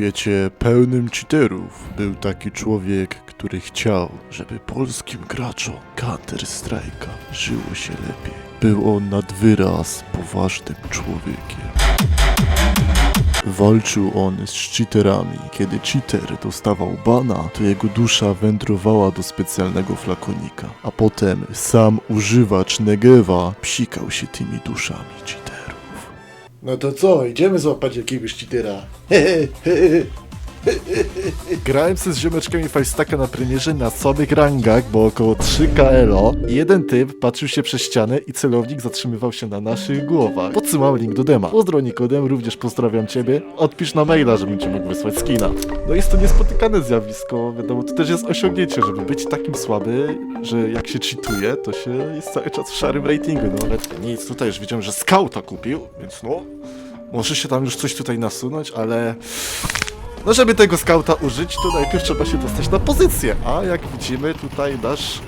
świecie pełnym cheaterów był taki człowiek, który chciał, żeby polskim graczom Counter-Strike'a żyło się lepiej. Był on nad wyraz poważnym człowiekiem. Walczył on z cheaterami. Kiedy cheater dostawał bana, to jego dusza wędrowała do specjalnego flakonika, a potem sam używacz Negewa psikał się tymi duszami cheaterów. No to co, idziemy złapać jakiegoś cheatera. Grałem sobie z ziomeczkami Fajstaka na premierze na samych rangach, bo około 3 KLO. I jeden typ patrzył się przez ścianę i celownik zatrzymywał się na naszych głowach. Podsyłam link do dema. Pozdro Nikodem, również pozdrawiam ciebie. Odpisz na maila, żebym ci mógł wysłać skina. No jest to niespotykane zjawisko, wiadomo, to też jest osiągnięcie, żeby być takim słaby, że jak się cheatuje, to się jest cały czas w szarym ratingu, no ale nic, tutaj już widziałem, że skauta kupił, więc no... Może się tam już coś tutaj nasunąć, ale no żeby tego skauta użyć, to najpierw trzeba się dostać na pozycję, a jak widzimy tutaj nasz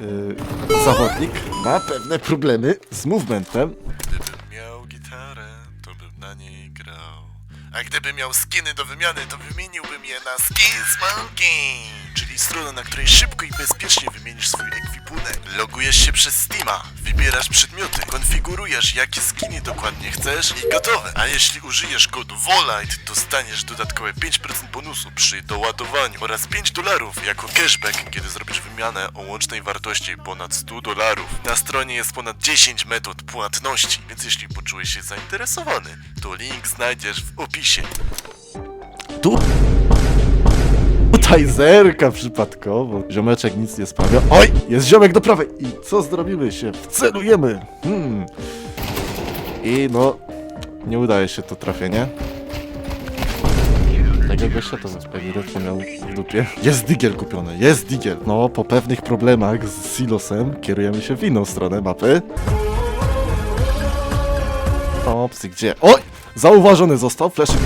yy, zawodnik ma pewne problemy z movementem. Gdybym miał gitarę, to bym na niej grał. A gdybym miał skiny do wymiany, to wymieniłbym je na Skins Monkey, czyli stronę, na której szybko i bezpiecznie wymienisz swój ekwipunek. Logujesz się przez Steama, wybierasz przedmioty, konfigurujesz jakie skiny dokładnie chcesz i gotowe. A jeśli użyjesz kodu VOLITE, dostaniesz dodatkowe 5% bonusu przy doładowaniu oraz 5 dolarów jako cashback, kiedy zrobisz wymianę o łącznej wartości ponad 100 dolarów. Na stronie jest ponad 10 metod płatności, więc jeśli poczułeś się zainteresowany, to link znajdziesz w opisie. Tu Tutaj zerka przypadkowo. Ziomeczek nic nie sprawia. Oj! Jest ziomek do prawej! I co zrobimy się? Wcelujemy! Hmm. I no... Nie udaje się to trafienie. Tego gościa to ewidentnie miał w dupie. Jest digiel kupiony, jest digiel. No, po pewnych problemach z silosem kierujemy się w inną stronę mapy. Opsy, gdzie? Oj! Zauważony został, fleszyk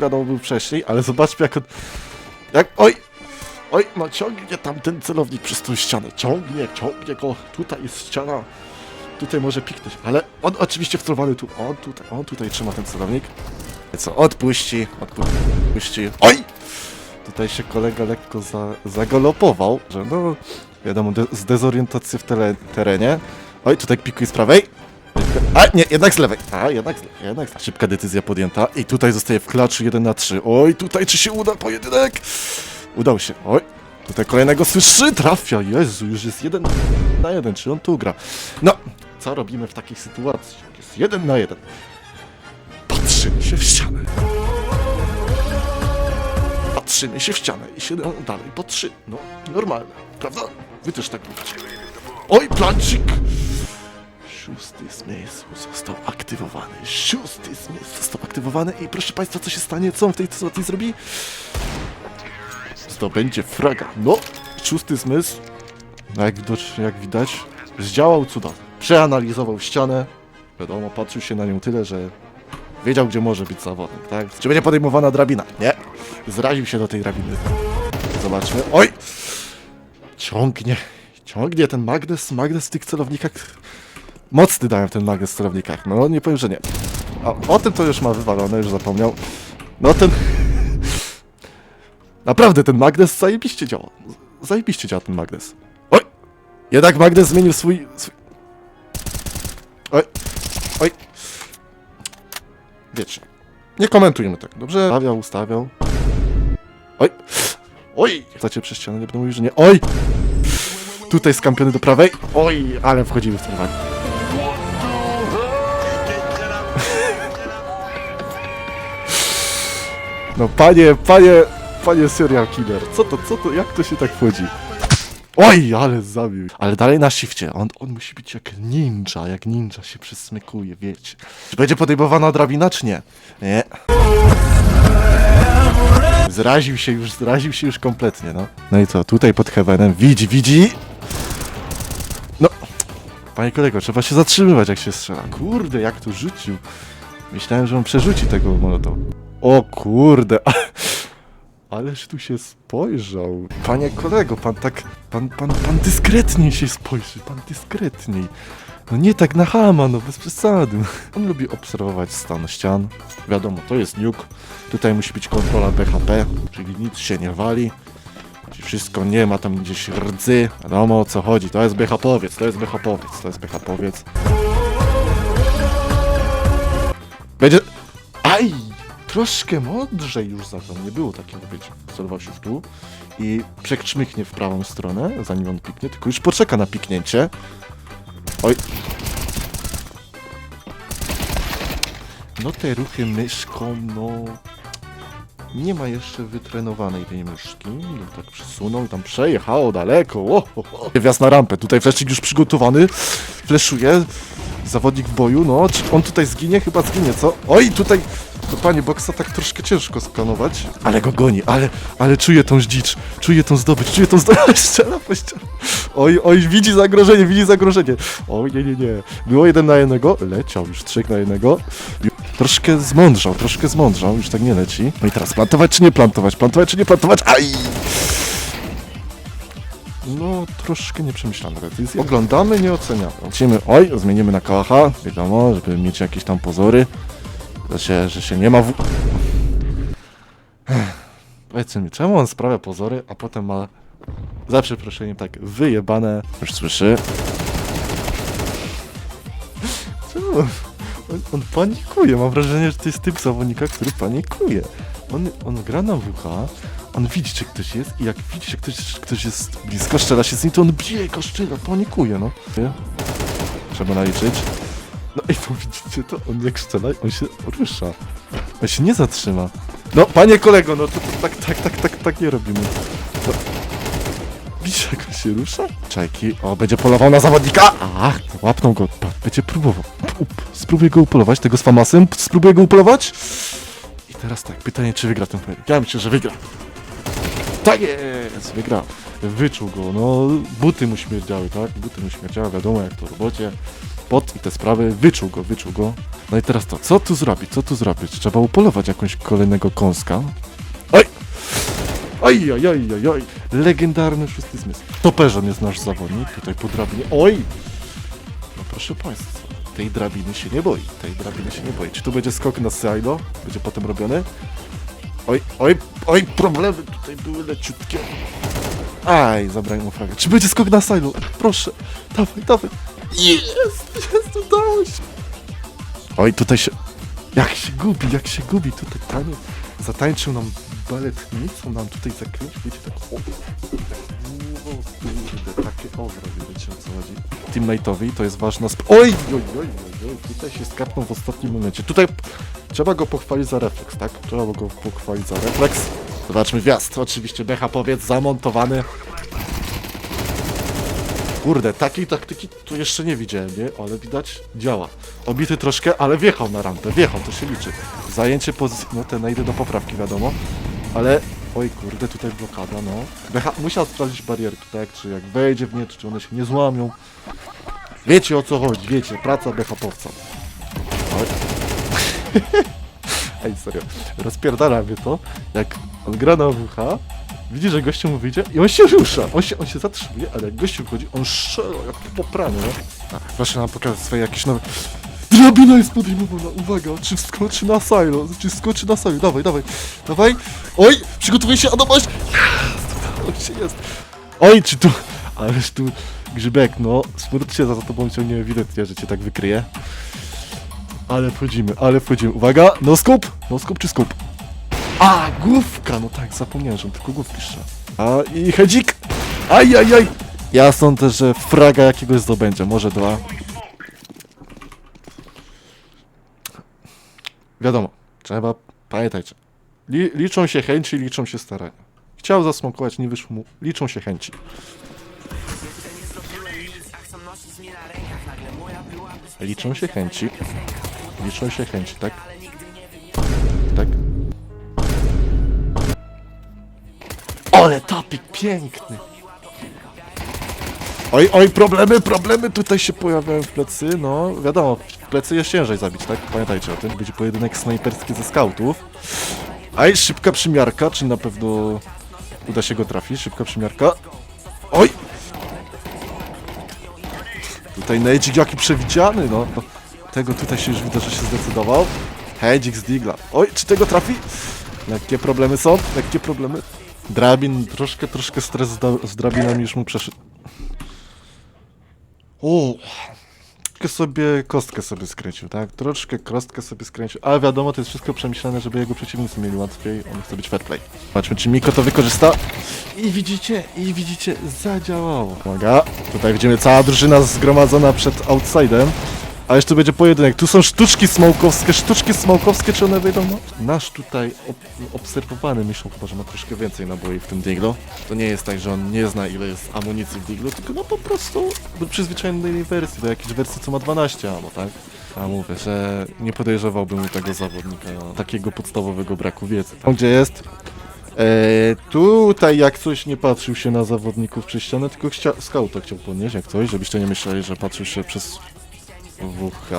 wiadomo był wcześniej, ale zobaczmy jak on... Jak... Oj! Oj, no ciągnie tam ten celownik przez tą ścianę. Ciągnie, ciągnie go. Tutaj jest ściana. Tutaj może piknąć, ale on oczywiście wcelowany tu. On tutaj, on tutaj trzyma ten celownik. Co, odpuści, odpuści. Oj! Tutaj się kolega lekko za, zagalopował, że no, wiadomo, de, z dezorientacji w tele, terenie. Oj, tutaj pikuje z prawej. A, nie, jednak z lewej. A, jednak z lewej. Jednak z... Szybka decyzja podjęta. I tutaj zostaje w klaczu 1 na 3. Oj, tutaj czy się uda pojedynek? Udał się. Oj, tutaj kolejnego słyszy. Trafia. Jezu, już jest 1 na 1. Czy on tu gra? No, co robimy w takiej sytuacji? jak Jest 1 na 1. Patrzymy się w ścianę. Patrzymy się w ścianę i się dalej 3. No, normalne, prawda? Wy też tak mówicie. Oj, plancik! Szósty zmysł został aktywowany. Szósty zmysł został aktywowany i proszę Państwa, co się stanie? Co on w tej sytuacji zrobi? Zdobędzie fraga. No, szósty zmysł, no jak, jak widać, zdziałał cudownie. Przeanalizował ścianę. Wiadomo, patrzył się na nią tyle, że wiedział, gdzie może być zawodnik, tak? Czy będzie podejmowana drabina? Nie. Zraził się do tej drabiny. Zobaczmy. Oj! Ciągnie. Ciągnie ten magnes, magnes w tych celownikach. Mocny dałem ten magnes w celownikach. No nie powiem, że nie. A o tym to już ma wywalone, już zapomniał. No ten... Naprawdę ten magnes zajebiście działa. Zajebiście działa ten magnes. Oj! Jednak magnes zmienił swój... swój... Oj! Oj! Wiecie. Nie komentujmy tak, dobrze? Ustawiał, ustawiał. Oj! Oj! Chcecie przez ścianę, nie będę mówił, że nie. Oj! Tutaj skampiony do prawej. Oj, ale wchodzimy w ten wag. No panie, panie, panie serial killer, co to, co to, jak to się tak wchodzi? Oj, ale zabił. Ale dalej na shifcie. On, on musi być jak ninja, jak ninja się przysmykuje, wiecie. Czy będzie podejmowana drabina, czy nie? Nie. Zraził się już, zraził się już kompletnie, no. No i co, tutaj pod heavenem, widzi, widzi? No, panie kolego, trzeba się zatrzymywać, jak się strzela. Kurde, jak to rzucił. Myślałem, że on przerzuci tego molotowa. O kurde, Ależ tu się spojrzał. Panie kolego, pan tak, pan, pan, pan dyskretniej się spojrzy, pan dyskretniej. No nie tak na hama, no bez przesady. On lubi obserwować stan ścian. Wiadomo, to jest nuke. Tutaj musi być kontrola BHP, czyli nic się nie wali. Wszystko nie ma tam gdzieś rdzy. Wiadomo o co chodzi. To jest BHP-owiec, to jest BHP-owiec, to jest BHP-owiec. Będzie... Aj! Troszkę mądrzej już zaczął. Nie było takiego, wiecie. Celował się w tu i przekrzmyknie w prawą stronę, zanim on piknie, tylko już poczeka na piknięcie. Oj. No te ruchy myszką, no... Nie ma jeszcze wytrenowanej tej myszki. No tak przesunął tam przejechało daleko. O. Wjazd na rampę. Tutaj fleszczyk już przygotowany. Fleszuje. Zawodnik w boju, no. Czy on tutaj zginie? Chyba zginie, co? Oj, tutaj... To panie boksa tak troszkę ciężko skanować. Ale go goni, ale, ale czuję tą dzicz. Czuję tą zdobycz, czuję tą zdobycz. Strzela po. Oj, oj, widzi zagrożenie, widzi zagrożenie. Oj, nie, nie, nie. Było jeden na jednego. Leciał już trzech na jednego. Troszkę zmądrzał, troszkę zmądrzał, już tak nie leci. No i teraz plantować czy nie plantować, plantować czy nie plantować, aj! No, troszkę nieprzemyślane decyzje. Oglądamy, nie oceniamy. Lecimy, oj, zmienimy na kałacha, wiadomo, żeby mieć jakieś tam pozory, że się, że się nie ma w... Powiedzcie mi, czemu on sprawia pozory, a potem ma, za przeproszeniem, tak wyjebane... Już słyszy? Czemu? On, on panikuje, mam wrażenie, że to jest typ zawodnika, który panikuje. On, on gra na WH, on widzi, czy ktoś jest i jak widzi, że ktoś, ktoś jest blisko, strzela się z nim, to on biega, strzela, panikuje, no. Trzeba naliczyć. No i to widzicie, to on jak strzela, on się rusza. On się nie zatrzyma. No, panie kolego, no to, to tak, tak, tak, tak, tak nie robimy. To... Widzisz, jak on się rusza? Czajki, o, będzie polował na zawodnika! Ach, łapną go, będzie próbował. Up, spróbuję go upolować, tego z famasem, spróbuję go upolować. I teraz tak, pytanie, czy wygra ten pojedynek. Ja myślę, że wygra. Tak jest, wygrał. Wyczuł go, no, buty mu śmierdziały, tak? Buty mu śmierdziały, wiadomo, jak to robocie. Pot i te sprawy, wyczuł go, wyczuł go. No i teraz to, co tu zrobić, co tu zrobić? Trzeba upolować jakąś kolejnego kąska. Oj! Oj, oj, oj, oj, oj. Legendarny szósty zmysł. Toperzem jest nasz zawodnik, tutaj po drabinie. Oj! No proszę Państwa, tej drabiny się nie boi, tej drabiny się nie boi. Czy tu będzie skok na silo? Będzie potem robiony? Oj, oj, oj, problemy tutaj były leciutkie. Aj, zabrałem mu fragę. Czy będzie skok na silo? Proszę, dawaj, dawaj. Jest, jest, udało się. Oj, tutaj się... Jak się gubi, jak się gubi tutaj taniec. Zatańczył nam baletnicą, nam tutaj zakręcił, wiecie, tak... O, o kurde, takie o, zrobił, wiecie o co chodzi. Teammate'owi to jest ważna sp... Oj, oj, oj, oj, oj, tutaj się skapnął w ostatnim momencie. Tutaj trzeba go pochwalić za refleks, tak? Trzeba go pochwalić za refleks. Zobaczmy wjazd, oczywiście Becha powiedz, zamontowany. Kurde, takiej taktyki tu jeszcze nie widziałem, nie? Ale widać, działa. Obity troszkę, ale wjechał na rampę, wjechał, to się liczy. Zajęcie pozycji, no te najdę do poprawki, wiadomo. Ale, oj kurde, tutaj blokada, no. Becha musiał sprawdzić barierki, tak? Czy jak wejdzie w nie, czy one się nie złamią. Wiecie o co chodzi, wiecie, praca BHP-owca. Oj. Ej, serio, rozpierdala mnie to, jak on gra na WH, widzi, że gościu mu wyjdzie i on się rusza, on się, on się zatrzymuje, ale jak gościu wchodzi, on strzela jak po praniu, no. Proszę nam pokazać swoje jakieś nowe... Drabina jest podejmowana, uwaga, czy skoczy na silo, czy skoczy na silo, dawaj, dawaj, dawaj, oj, przygotowuj się, Adamoś, jest, się, jest, oj, czy tu, ależ tu, Grzybek, no, smród się za tobą ciągnie ewidentnie, że cię tak wykryje. Ale wchodzimy, ale wchodzimy. Uwaga, no skup! No skup czy skup? A, główka! No tak, zapomniałem, że on tylko główki. A i hedzik! Aj, aj, aj! Ja sądzę, że fraga jakiegoś zdobędzie, może dwa. Wiadomo, trzeba, pamiętajcie. Li, liczą się chęci, liczą się starania. Chciał zasmokować, nie wyszło mu. Liczą się chęci. Liczą się chęci. Liczą się chęci? Tak? Ale topik piękny! Oj, oj, problemy, problemy tutaj się pojawiają w plecy, no wiadomo, w plecy jest ciężej zabić, tak? Pamiętajcie o tym, będzie pojedynek snajperski ze skautów. Aj, szybka przymiarka, czy na pewno uda się go trafić? Szybka przymiarka. Oj! Tutaj Nejdzik jaki przewidziany, no. Tego tutaj się już widać, że się zdecydował. Hedzik z Digla. Oj, czy tego trafi? Lekkie problemy są, lekkie problemy. Drabin, troszkę, troszkę stres z, drabinami już mu przeszedł. O, troszkę sobie kostkę sobie skręcił, tak? Troszkę kostkę sobie skręcił, ale wiadomo, to jest wszystko przemyślane, żeby jego przeciwnicy mieli łatwiej. On chce być fair play. Zobaczmy, czy Miko to wykorzysta. I widzicie, i widzicie, zadziałało. Uwaga, tutaj widzimy cała drużyna zgromadzona przed outsidem. A jeszcze będzie pojedynek. Tu są sztuczki smołkowskie, sztuczki smołkowskie, czy one wyjdą? No, nasz tutaj ob obserwowany myślą chyba, że ma troszkę więcej naboi w tym diglu. To nie jest tak, że on nie zna ile jest amunicji w diglu, tylko no po prostu był przyzwyczajony do innej wersji, do jakiejś wersji, co ma 12 ammo, tak? A mówię, że nie podejrzewałbym u tego zawodnika takiego podstawowego braku wiedzy. Tak? Gdzie jest? Eee, tutaj jak coś nie patrzył się na zawodników przez ścianę, tylko chcia- skauta chciał podnieść, jak coś, żebyście nie myśleli, że patrzył się przez WH.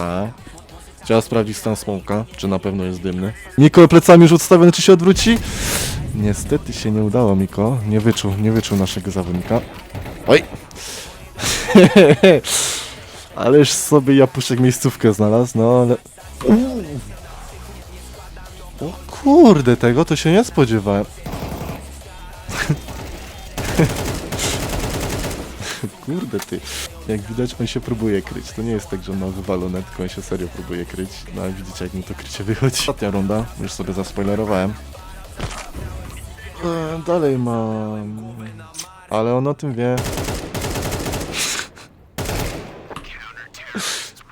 Trzeba sprawdzić stan smoka, czy na pewno jest dymny. Miko plecami już odstawiony, czy się odwróci? Niestety się nie udało, Miko. Nie wyczuł, nie wyczuł naszego zawodnika. Oj! Ależ sobie Japuszek miejscówkę znalazł, no ale... O kurde, tego to się nie spodziewałem. Kurde ty. Jak widać on się próbuje kryć. To nie jest tak, że on ma wywalone, tylko on się serio próbuje kryć. No ale widzicie jak mu to krycie wychodzi. Ostatnia runda, już sobie zaspoilerowałem. E, dalej mam... Ale on o tym wie.